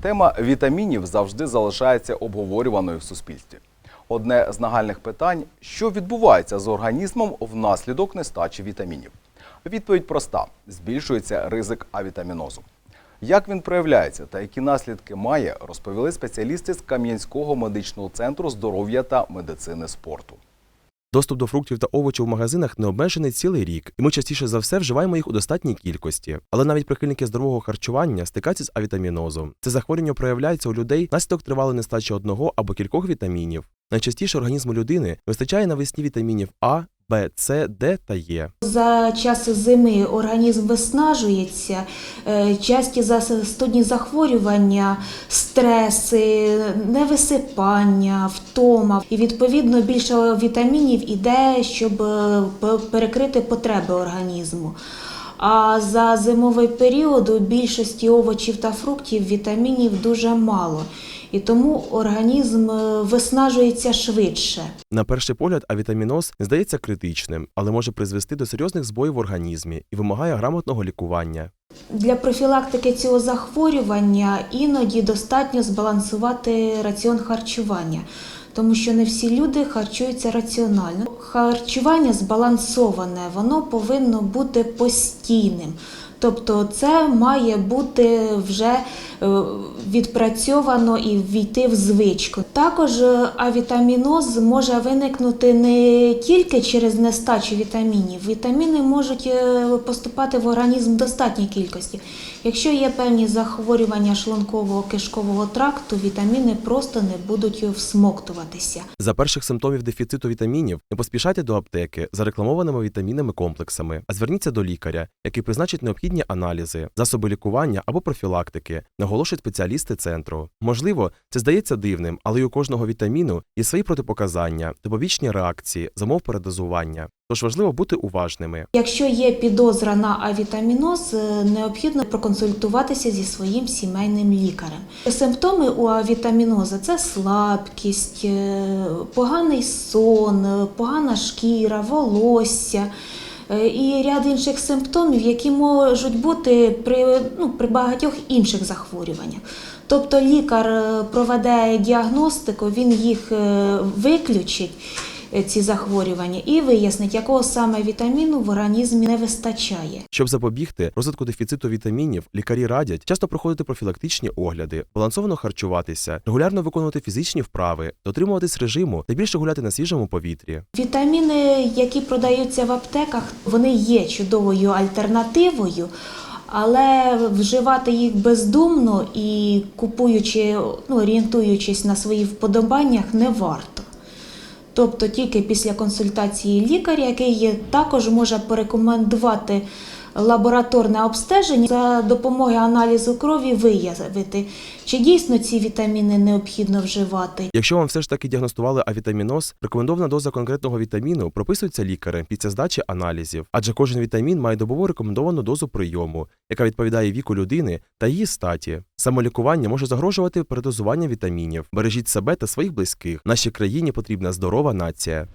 Тема вітамінів завжди залишається обговорюваною в суспільстві. Одне з нагальних питань: що відбувається з організмом внаслідок нестачі вітамінів? Відповідь проста: збільшується ризик авітамінозу. Як він проявляється та які наслідки має, розповіли спеціалісти з Кам'янського медичного центру здоров'я та медицини спорту. Доступ до фруктів та овочів в магазинах не обмежений цілий рік, і ми частіше за все вживаємо їх у достатній кількості. Але навіть прихильники здорового харчування стикаються з авітамінозом. Це захворювання проявляється у людей наслідок тривалої нестачі одного або кількох вітамінів. Найчастіше організму людини вистачає навесні вітамінів А, Б, С, Д та Е. За час зими організм виснажується, е, часті застудні захворювання, стреси, невисипання, втома. І відповідно більше вітамінів іде, щоб е, перекрити потреби організму. А за зимовий період у більшості овочів та фруктів вітамінів дуже мало. І тому організм е, виснажується швидше. На перший погляд, авітаміноз здається критичним, але може призвести до серйозних збоїв в організмі і вимагає грамотного лікування. Для профілактики цього захворювання іноді достатньо збалансувати раціон харчування, тому що не всі люди харчуються раціонально. Харчування збалансоване, воно повинно бути постійним. Тобто це має бути вже е, відпрацьовано і ввійти в звичку. Також е, авітаміноз може виникнути не тільки через нестачу вітамінів. Вітаміни можуть е, поступати в організм в достатній кількості. Якщо є певні захворювання шлунково-кишкового тракту, вітаміни просто не будуть всмоктуватися. За перших симптомів дефіциту вітамінів не поспішайте до аптеки за рекламованими вітамінними комплексами, а зверніться до лікаря, який призначить необхідні аналізи, засоби лікування або профілактики, наголошують спеціалісти центру. Можливо, це здається дивним, але й у кожного вітаміну є свої протипоказання, побічні реакції, замов передозування. Тож важливо бути уважними. Якщо є підозра на авітаміноз, е, необхідно проконсультуватися зі своїм сімейним лікарем. Симптоми у авітаміноза це слабкість, е, поганий сон, е, погана шкіра, волосся. Е, І ряд інших симптомів, які можуть бути при, ну, при багатьох інших захворюваннях. Тобто лікар е, проведе діагностику, він їх е, виключить, ці захворювання, і вияснить, якого саме вітаміну в організмі не вистачає. Щоб запобігти розвитку дефіциту вітамінів, лікарі радять часто проходити профілактичні огляди, балансовано харчуватися, регулярно виконувати фізичні вправи, дотримуватись режиму та більше гуляти на свіжому повітрі. Вітаміни, які продаються в аптеках, вони є чудовою альтернативою. Але вживати їх бездумно і купуючи, ну, орієнтуючись на свої вподобаннях, не варто. Тобто тільки після консультації лікаря, який також може порекомендувати лабораторне обстеження за допомогою аналізу крові виявити, чи дійсно ці вітаміни необхідно вживати. Якщо вам все ж таки діагностували авітаміноз, рекомендована доза конкретного вітаміну прописується лікарем після здачі аналізів, адже кожен вітамін має добову рекомендовану дозу прийому, яка відповідає віку людини та її статі. Самолікування може загрожувати передозування вітамінів. Бережіть себе та своїх близьких. Нашій країні потрібна здорова нація.